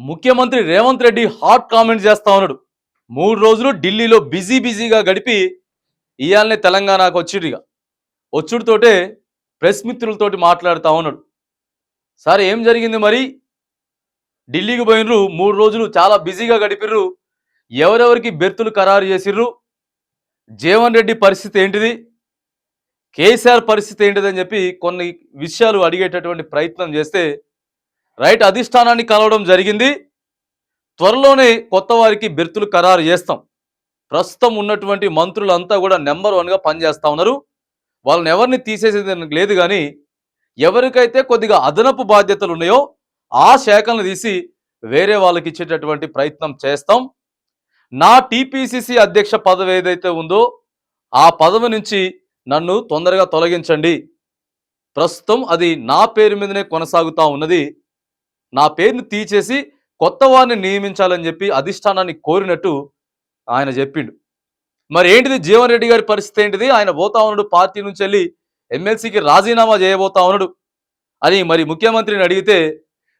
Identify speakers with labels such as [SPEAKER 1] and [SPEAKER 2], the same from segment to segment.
[SPEAKER 1] ముఖ్యమంత్రి Revanth Reddy hot comment చేస్తా ఉన్నాడు. మూడు రోజులు ఢిల్లీలో బిజీ బిజీగా గడిపి ఇయాలనే తెలంగాణకు వచ్చిడిగా వచ్చుడితోటే ప్రెస్ మిత్రులతోటి మాట్లాడుతూ ఉన్నాడు. సార్ ఏం జరిగింది మరి? ఢిల్లీకి పోయినరు మూడు రోజులు చాలా బిజీగా గడిపిర్రు. ఎవరెవరికి బెర్తులు ఖరారు చేసిర్రు? జీవన్ రెడ్డి పరిస్థితి ఏంటిది? కేసీఆర్ పరిస్థితి ఏంటిదని చెప్పి కొన్ని విషయాలు అడిగేటటువంటి ప్రయత్నం చేస్తే రైట్ అధిష్టానాన్ని కలవడం జరిగింది. త్వరలోనే కొత్త వారికి బెర్తులు ఖరారు చేస్తాం. ప్రస్తుతం ఉన్నటువంటి మంత్రులంతా కూడా నెంబర్ వన్గా పనిచేస్తూ ఉన్నారు. వాళ్ళని ఎవరిని తీసేసేది లేదు కానీ ఎవరికైతే కొద్దిగా అదనపు బాధ్యతలు ఉన్నాయో ఆ శాఖలను తీసి వేరే వాళ్ళకి ఇచ్చేటటువంటి ప్రయత్నం చేస్తాం. నా టీపీసీసీ అధ్యక్ష పదవి ఏదైతే ఉందో ఆ పదవి నుంచి నన్ను తొందరగా తొలగించండి. ప్రస్తుతం అది నా పేరు మీదనే కొనసాగుతా ఉన్నది. నా పేరుని తీసేసి కొత్త వారిని నియమించాలని చెప్పి అధిష్టానాన్ని కోరినట్టు ఆయన చెప్పిండు. మరి ఏంటిది జీవన్ రెడ్డి గారి పరిస్థితి ఏంటిది? ఆయన పోతా ఉన్నాడు పార్టీ నుంచి వెళ్ళి ఎమ్మెల్సీకి రాజీనామా చేయబోతా ఉన్నాడు అని మరి ముఖ్యమంత్రిని అడిగితే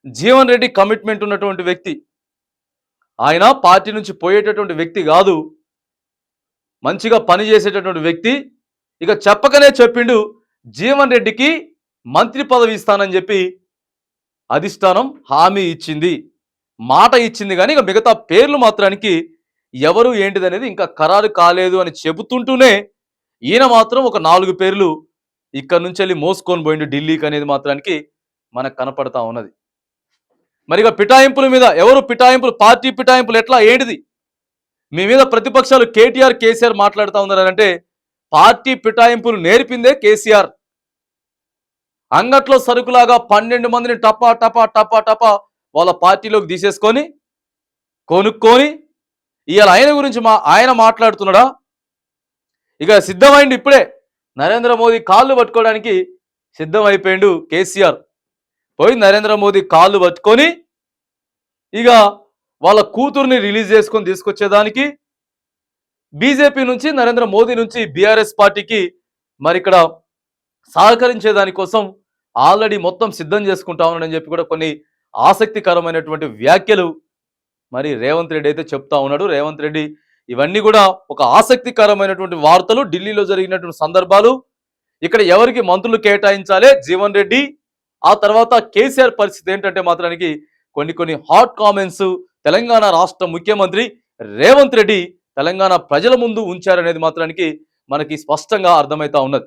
[SPEAKER 1] జీవన్ రెడ్డి కమిట్మెంట్ ఉన్నటువంటి వ్యక్తి. ఆయన పార్టీ నుంచి పోయేటటువంటి వ్యక్తి కాదు. మంచిగా పనిచేసేటటువంటి వ్యక్తి. ఇక చెప్పకనే చెప్పిండు జీవన్ రెడ్డికి మంత్రి పదవి ఇస్తానని చెప్పి అధిష్టానం హామీ ఇచ్చింది. మాట ఇచ్చింది కానీ ఇక మిగతా పేర్లు మాత్రానికి ఎవరు ఏంటిదనేది ఇంకా ఖరారు కాలేదు అని చెబుతుంటూనే ఈయన మాత్రం ఒక నాలుగు పేర్లు ఇక్కడ నుంచి వెళ్ళి మోసుకొని పోయిండు ఢిల్లీకి అనేది మాత్రానికి మనకు కనపడతా ఉన్నది. మరి ఇక పిటాయింపుల మీద ఎవరు పిటాయింపులు పార్టీ పిటాయింపులు ఎట్లా ఏంటిది? మీ మీద ప్రతిపక్షాలు కేటీఆర్ కేసీఆర్ మాట్లాడుతూ ఉన్నారంటే పార్టీ పిటాయింపులు నేర్పిందే కేసీఆర్. అంగట్లో సరుకులాగా పన్నెండు మందిని టపా టపా టపా టపా వాళ్ళ పార్టీలోకి తీసేసుకొని కొనుక్కొని ఇవాళ ఆయన గురించి మా ఆయన మాట్లాడుతున్నాడా? ఇక సిద్ధమైంది ఇప్పుడే. నరేంద్ర మోదీ కాళ్ళు పట్టుకోవడానికి సిద్ధమైపోయిండు కేసీఆర్. పోయి నరేంద్ర మోదీ కాళ్ళు పట్టుకొని ఇక వాళ్ళ కూతుర్ని రిలీజ్ చేసుకొని తీసుకొచ్చేదానికి బీజేపీ నుంచి నరేంద్ర మోదీ నుంచి బీఆర్ఎస్ పార్టీకి మరి ఇక్కడ సహకరించేదానికోసం ఆల్రెడీ మొత్తం సిద్ధం చేసుకుంటా ఉన్నాడని చెప్పి కూడా కొన్ని ఆసక్తికరమైనటువంటి వ్యాఖ్యలు మరి రేవంత్ రెడ్డి అయితే చెప్తా ఉన్నాడు. రేవంత్ రెడ్డి ఇవన్నీ కూడా ఒక ఆసక్తికరమైనటువంటి వార్తలు ఢిల్లీలో జరిగినటువంటి సందర్భాలు. ఇక్కడ ఎవరికి మంత్రులు కేటాయించాలి? జీవన్ రెడ్డి. ఆ తర్వాత కేసీఆర్ పరిస్థితి ఏంటంటే మాత్రానికి కొన్ని కొన్ని హాట్ కామెంట్స్ తెలంగాణ రాష్ట్ర ముఖ్యమంత్రి రేవంత్ రెడ్డి తెలంగాణ ప్రజల ముందు ఉంచారనేది మాత్రానికి మనకి స్పష్టంగా అర్థమవుతా ఉన్నది.